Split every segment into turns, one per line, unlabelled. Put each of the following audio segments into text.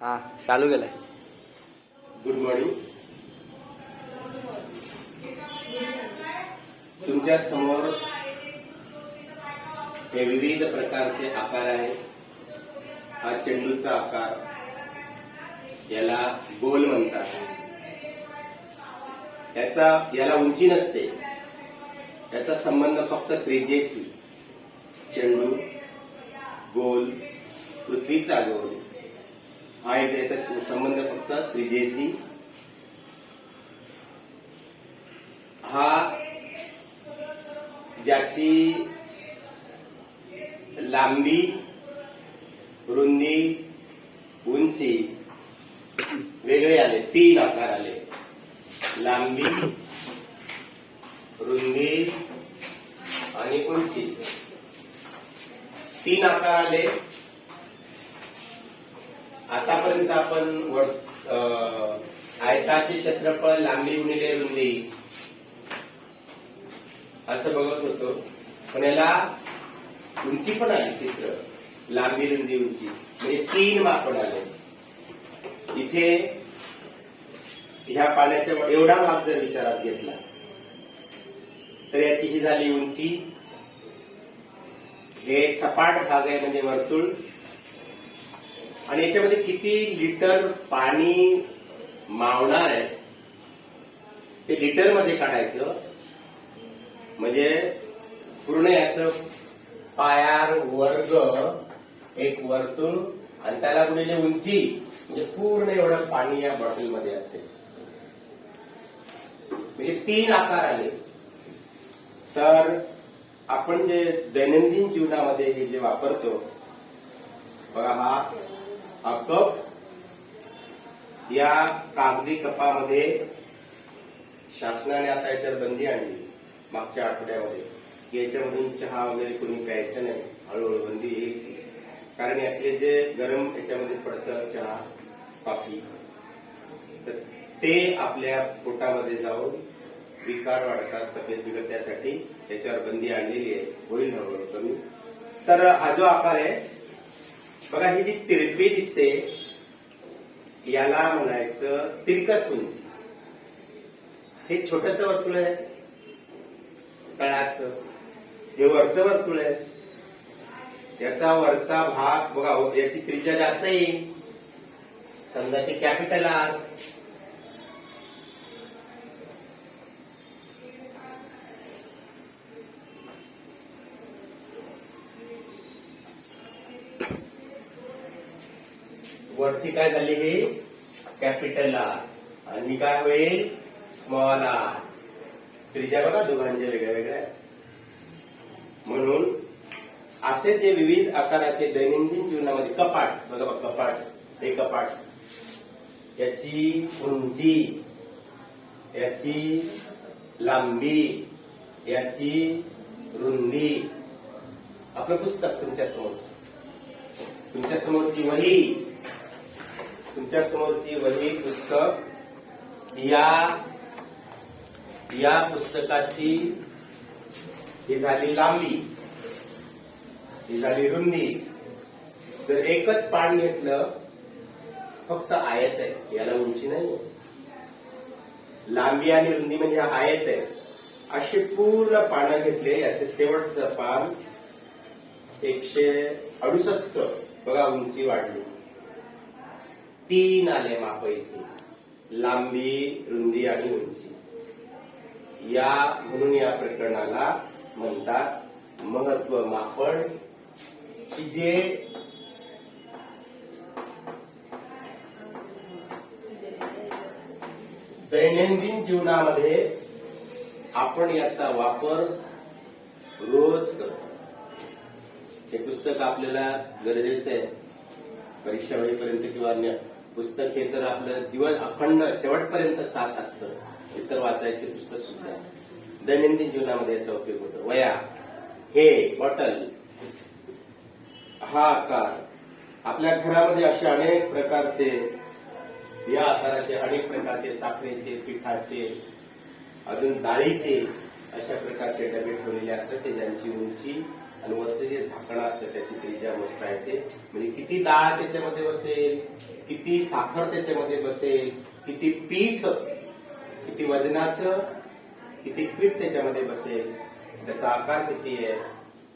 हा चालू केलाय.
गुड मॉर्निंग तुमच्यासमोर हे विविध प्रकारचे आकार आहेत हा चेंडूचा आकार याला गोल म्हणतात. त्याचा याला उंची नसते. त्याचा संबंध फक्त त्रिजेशी चेंडू गोल पृथ्वीचा गोल. हा एक याचा संबंध फक्त त्रिजेसी. हा ज्याची लांबी रुंदी उंची वेगळे आले तीन आकार आले. लांबी रुंदी आणि उंची. तीन आकार आले. आतापर्यंत आपण आयताचे क्षेत्रफळ लांबी गुणिले रुंदी असं बघत होतो. पण याला उंची पण आली तिसरं. लांबी रुंदी उंची. म्हणजे तीन मापन आले. इथे ह्या पाण्याच्या एवढा भाग जर विचारात घेतला तर याची ही झाली उंची. हे सपाट भाग आहे म्हणजे वर्तुळ. आणि याच्यामध्ये किती लिटर पाणी मावणार आहे ते लिटरमध्ये काढायचं. म्हणजे पूर्ण याचं पायार वर्ग एक वर्तुळ आणि त्याला गुणिले उंची म्हणजे पूर्ण एवढं पाणी या बॉटलमध्ये असेल. म्हणजे तीन आकार आले तर आपण जे दैनंदिन जीवनामध्ये हे जे वापरतो बघा हा हा कप या कागदी कपामध्ये शासनाने आता याच्यावर बंदी आणली मागच्या आठवड्यामध्ये. याच्यामधून चहा वगैरे कोणी प्यायचं नाही हळूहळू बंदी येईल. कारण यातले जे गरम याच्यामध्ये पडतं चहा कॉफी तर ते आपल्या पोटामध्ये जाऊन विकार वाढतात तब्येत बिघडण्यासाठी. त्याच्यावर बंदी आणलेली आहे. होईल हळूहळू कमी. तर हा जो आकार आहे बघा ही जी तिरपी दिसते याला म्हणायचं तिरकस उंची. हे छोटस वर्तुळ आहे. तळाचं. हे वरचं वर्तुळ आहे. याचा वरचा भाग बघा याची त्रिज्या जास्त येईल. समजा ते कॅपिटल आर. वरची काय झाली ही? कॅपिटल आर आणि काय होईल? स्मॉल आर त्रिज्या बघा दोघांचे वेगळ्या वेगळ्या म्हणून असे जे विविध आकाराचे दैनंदिन जीवनामध्ये कपाट बघा बघा कपाट हे कपाट. याची उंची याची लांबी याची रुंदी. आपलं पुस्तक तुमच्यासमोर. तुमच्या समोरची वही. तुमच्या समोरची वही पुस्तक या या पुस्तकाची ही झाली लांबी ही झाली रुंदी. जर एकच पान घेतलं फक्त आयत आहे याला उंची नाही लांबी आणि रुंदी म्हणजे हा आयत आहे. अशी पूर्ण पानं घेतले याचे शेवटचं पान एकशे अडुसष्ट. बघा उंची वाढली. तीन आले माप इथे. लांबी रुंदी आणि उंची. या म्हणून या प्रकरणाला म्हणतात महत्त्व मापन. की जे दैनंदिन जीवनामध्ये आपण याचा वापर रोज करतो. हे पुस्तक आपल्याला गरजेचं आहे. परीक्षा वेळेपर्यंत किंवा अन्य पुस्तक हे तर आपलं जीवन अखंड शेवटपर्यंत साथ असतं. इतर वाचायचे पुस्तक सुद्धा. दैनंदिन जीवनामध्ये याचा उपयोग होतो. वया हे बॉटल हा आकार आपल्या घरामध्ये असे अनेक प्रकारचे या आकाराचे अनेक प्रकारचे साखरेचे पिठाचे अजून डाळीचे अशा प्रकारचे डबे ठेवलेले असतात. ते ज्यांची उंची आणि वरचं जे झाकण असतं त्याची त्रिज्या मोजता आहे ते म्हणजे किती डाळ त्याच्यामध्ये बसेल किती साखर त्याच्यामध्ये बसेल किती पीठ किती वजनाचं किती पीठ त्याच्यामध्ये बसेल त्याचा आकार किती आहे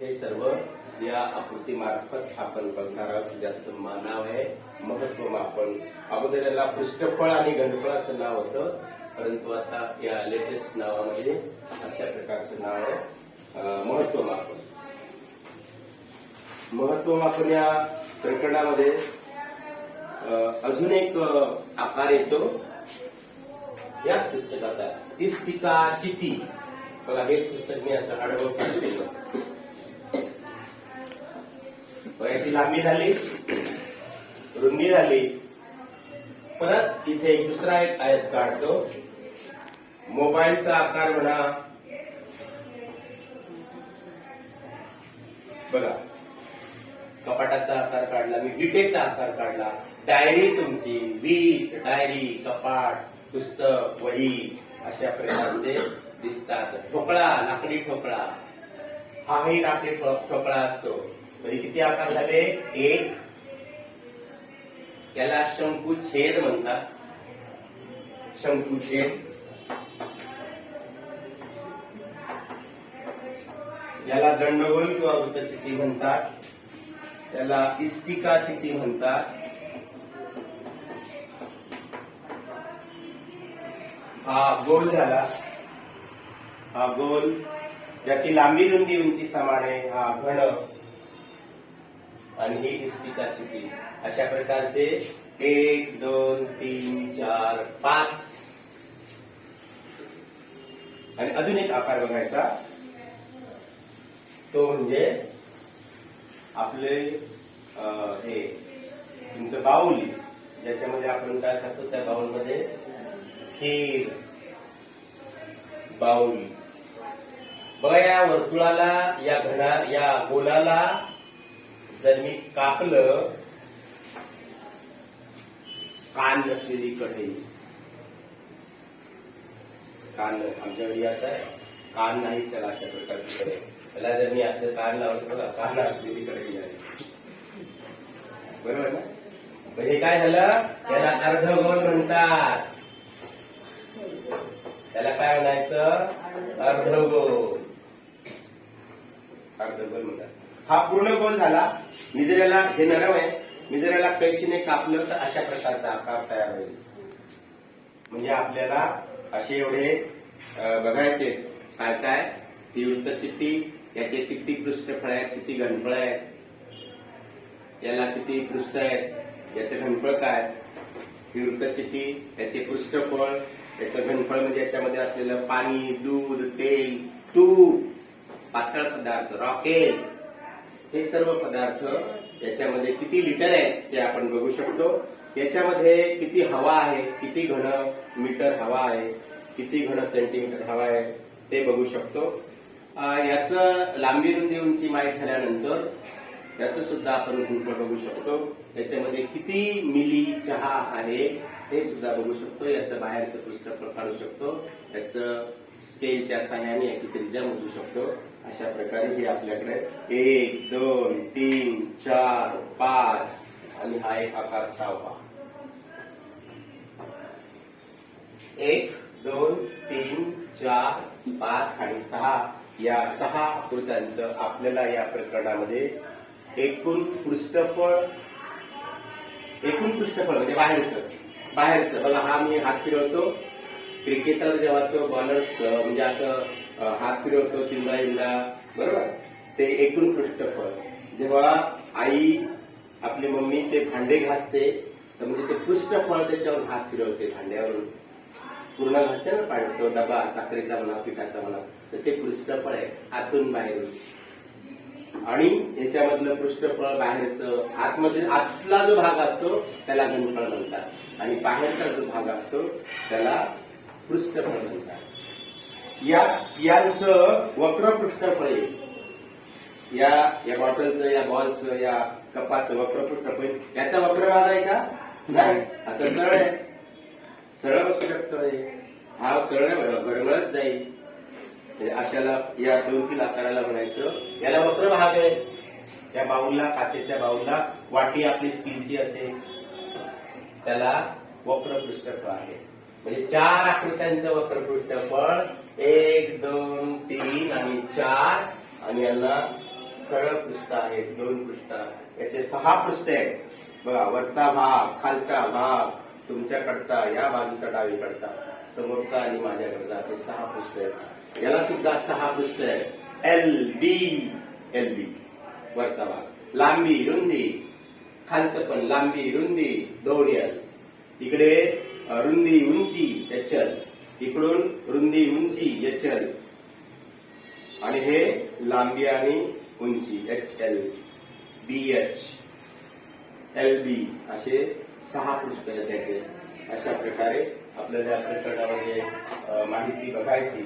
हे सर्व या आकृतीमार्फत आपण बघणार आहोत. ज्याचं मानाव आहे महत्त्व मापन. अगोदर याला पृष्ठफळ आणि घनफळ असं नाव होतं. परंतु आता या लेटेस्ट नावामध्ये अशा प्रकारचं नाव आहे महत्त्व मापन. तो आपण या प्रकरणामध्ये अजून एक आकार येतो. याच पुस्तकाचा इस्पिका चिती बघा हे पुस्तक मी असं आडवं काढलेलं याची लांबी झाली रुंदी झाली. परत इथे एक दुसरा एक आयत काढतो. मोबाईलचा आकार म्हणा. बघा कपाटाचा आकार काढला मी विटेचा आकार काढला. डायरी तुमची वीट डायरी कपाट पुस्तक वही अशा प्रकारचे दिसतात. ठोकळा लाकडी ठोकळा. हाही लाकडी ठोकळा असतो. तरी किती आकार झाले? एक. शंकू छेद म्हणतात. शंकू छेद. याला दंडगोल किंवा वृत्तचिती म्हणतात. त्याला इस्टिका चिती म्हणतात. हा गोल झाला. हा गोल. याची लांबी रुंदी उंची समान आहे. हा घण आणि ही इस्टिका चिती अशा प्रकारचे एक दोन तीन चार पाच. आणि अजून एक आकार बघायचा. तो म्हणजे आपले अं, हे तुमचं बाऊल ज्याच्यामध्ये आपण काय खातो त्या बाऊलमध्ये खीर बाऊल बघा या वर्तुळाला या घडा या गोलाला जर मी कापलं कान नसलेली कढई. कान आमच्या घरी असं आहे. कान नाही त्याला अशा प्रकारची कढई. त्याला जर मी असं कान लावलं बघा कान असलेली आहे बरोबर ना? हे काय झालं? त्याला अर्धगोल म्हणतात. त्याला काय म्हणायचं? अर्धगोल. अर्धगोल म्हणतात. हा पूर्ण गोल झाला. मी जर याला हे नरम आहे. मी जर याला कैचीने कापलं तर अशा प्रकारचा आकार तयार होईल. म्हणजे आपल्याला असे एवढे बघायचे काय काय ती वृत्तचित्ती याचे किती पृष्ठफळ आहेत किती घनफळ आहेत याला किती पृष्ठ आहेत याचं घनफळ काय ही वृत्तचित्ती याचे पृष्ठफळ याचं घनफळ म्हणजे याच्यामध्ये असलेलं पाणी दूध तेल तूप पातळ पदार्थ रॉकेल हे सर्व पदार्थ याच्यामध्ये किती लिटर आहेत ते आपण बघू शकतो. याच्यामध्ये किती हवा आहे किती घन मीटर हवा आहे किती घन सेंटीमीटर हवा आहे ते बघू शकतो. याचं लांबी रुंदी उंची झाल्यानंतर याचं सुद्धा आपण घनफळ बघू शकतो. याच्यामध्ये किती मिली चहा आहे हे सुद्धा बघू शकतो. याचं बाहेरचं पृष्ठफळ काढू शकतो. याचं स्केलच्या सहाय्याने याची त्रिज्या मोजू शकतो. अशा प्रकारे हे आपल्याकडे एक दोन तीन चार पाच आणि हा एक आकार सहावा. एक दोन तीन चार पाच आणि सहा. या सहा आकृत्यांचं आपल्याला या प्रकरणामध्ये एकूण पृष्ठफळ एकूण पृष्ठफळ म्हणजे बाहेरचं. बाहेरचं. बघा हा मी हात फिरवतो. क्रिकेटर जेव्हा तो बॉलर म्हणजे असं हात फिरवतो चिंदा इंदा बरोबर? ते एकूण पृष्ठफळ. जेव्हा आई आपली मम्मी ते भांडे घासते तर म्हणजे ते पृष्ठफळ त्याच्यावर हात फिरवते भांड्यावरून. पूर्ण घासते ना पाणी तो डबा साखरेचा म्हणा पिठाचा म्हणा तर ते पृष्ठफळ आहे आतून बाहेर आणि याच्यामधलं पृष्ठफळ बाहेरचं आतमध्ये आतला जो भाग असतो त्याला घनफळ म्हणतात. आणि बाहेरचा जो भाग असतो त्याला पृष्ठफळ म्हणतात. या यांचं वक्र पृष्ठफळ या या बॉटलचं या बॉलचं या कपाचं वक्र पृष्ठफळ याचा वक्र भाग आहे का? नाही. आता सरळ आहे. सरळ बसू शकतोय हा सरळ गडगडत जाईल. अशाला या दोन तीन आकाराला म्हणायचं. याला वक्र भाग आहे. त्या बाऊलला काचेच्या बाऊलला वाटी आपली स्किनची असेल. त्याला वक्र पृष्ठफळ आहे. म्हणजे चार आकृत्यांचं वक्रपृष्ठफळ. एक दोन तीन आणि चार. आणि यांना सरळ पृष्ठ आहेत दोन पृष्ठ. याचे सहा पृष्ठ आहेत. बघा वरचा भाग खालचा भाग तुमच्याकडचा या बाजूचा डावीकडचा समोरचा आणि माझ्याकडचा असे सहा पृष्ठ आहेत. याला सुद्धा सहा पृष्ठ आहेत. एल बी एल बी वरचा भाग. लांबी रुंदी. खालचं पण लांबी रुंदी दोन इकडे रुंदी उंची एचल इकडून रुंदी उंची एचल आणि हे लांबी आणि उंची H L B H L B असे सहा पुष्कळ आहेत. त्याचे अशा प्रकारे आपल्याला प्रकरणामध्ये माहिती बघायची.